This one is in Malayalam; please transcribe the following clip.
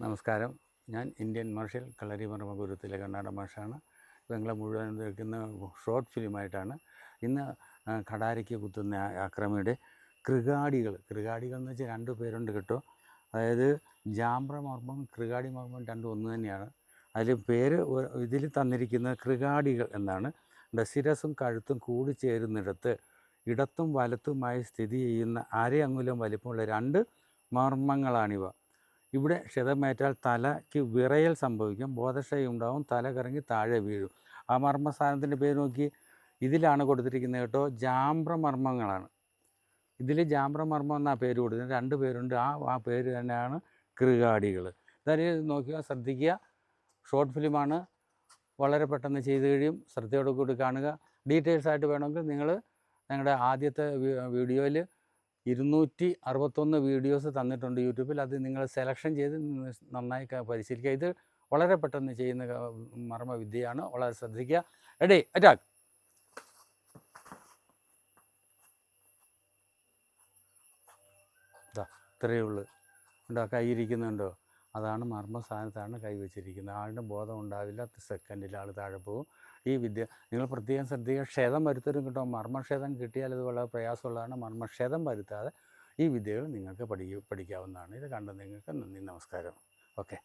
നമസ്കാരം. ഞാൻ ഇന്ത്യൻ മാർഷൽ കളരി മർമ്മ ഗുരുത്തിലെ കണ്ണാട മാഷാണ്. ഞങ്ങളെ മുഴുവൻ നിൽക്കുന്ന ഷോർട്ട് ഫിലിമായിട്ടാണ്. ഇന്ന് കടാരയ്ക്ക് കുത്തുന്ന അക്രമിയുടെ ആക്രമിയുടെ കൃഗാടികൾ കൃഗാടികൾ എന്ന് വെച്ചാൽ രണ്ട് പേരുണ്ട് കേട്ടോ. അതായത് ജാമ്ര മർമ്മം കൃഗാടി മർമ്മം രണ്ടും ഒന്ന് തന്നെയാണ്. അതിൽ പേര് ഇതിൽ തന്നിരിക്കുന്ന കൃഗാടികൾ എന്നാണ്. ഡസിരസും കഴുത്തും കൂടി ചേരുന്നിടത്ത് ഇടത്തും വലത്തുമായി സ്ഥിതി ചെയ്യുന്ന അര വലിപ്പമുള്ള രണ്ട് മർമ്മങ്ങളാണിവ. ഇവിടെ ക്ഷതമേറ്റാൽ തലയ്ക്ക് വിറയൽ സംഭവിക്കും ബോധക്ഷയം ഉണ്ടാവും തല കറങ്ങി താഴെ വീഴും. ആ മർമ്മസ്ഥാനത്തിന്റെ പേര് നോക്കി. ഇതിലാണ് കൊടുത്തിരിക്കുന്നത് കേട്ടോ ജാമ്രമർമ്മങ്ങളാണ്. ഇതിൽ ജാമ്രമർമ്മം എന്നാണ് പേര് കൊടുത്തത് രണ്ട് പേരുണ്ട്. ആ ആ പേര് തന്നെയാണ് കൃഗാടികൾ ഇതായാലും നോക്കുക ശ്രദ്ധിക്കുക. ഷോർട്ട് ഫിലിമാണ്. വളരെ പെട്ടെന്ന് ചെയ്ത് കഴിയും. ശ്രദ്ധയോടെ കൂടി കാണുക. ഡീറ്റെയിൽസ് ആയിട്ട് വേണമെങ്കിൽ നിങ്ങൾ ഞങ്ങളുടെ ആദ്യത്തെ വീഡിയോയിൽ ഇരുന്നൂറ്റി അറുപത്തൊന്ന് വീഡിയോസ് തന്നിട്ടുണ്ട് യൂട്യൂബിൽ അത് നിങ്ങൾ സെലക്ഷൻ ചെയ്ത് നന്നായി പരിശീലിക്കുക. ഇത് വളരെ പെട്ടെന്ന് ചെയ്യുന്ന മർമ്മ വിദ്യയാണ് വളരെ ശ്രദ്ധിക്കുക. റെഡി അറ്റാക്ക് ഇതാ ഇത്രയേ ഉള്ളൂ. ഉണ്ടോ കൈ ഇരിക്കുന്നുണ്ടോ അതാണ് മർമ്മസ്ഥാനത്താണ് കൈവച്ചിരിക്കുന്നത്. ആളുടെ ബോധം ഉണ്ടാവില്ല സെക്കൻഡിൽ ആൾ താഴെ പോകും. ഈ വിദ്യ നിങ്ങൾ പ്രത്യേകം ശ്രദ്ധിക്കുക ക്ഷേതം വരുത്തരും കിട്ടും. മർമ്മക്ഷേതം കിട്ടിയാൽ ഇത് വളരെ പ്രയാസമുള്ളതാണ്. മർമ്മക്ഷേതം വരുത്താതെ ഈ വിദ്യകൾ നിങ്ങൾക്ക് പഠി പഠിക്കാവുന്നതാണ്. ഇത് കണ്ട നിങ്ങൾക്ക് നന്ദി നമസ്കാരം. ഓക്കെ.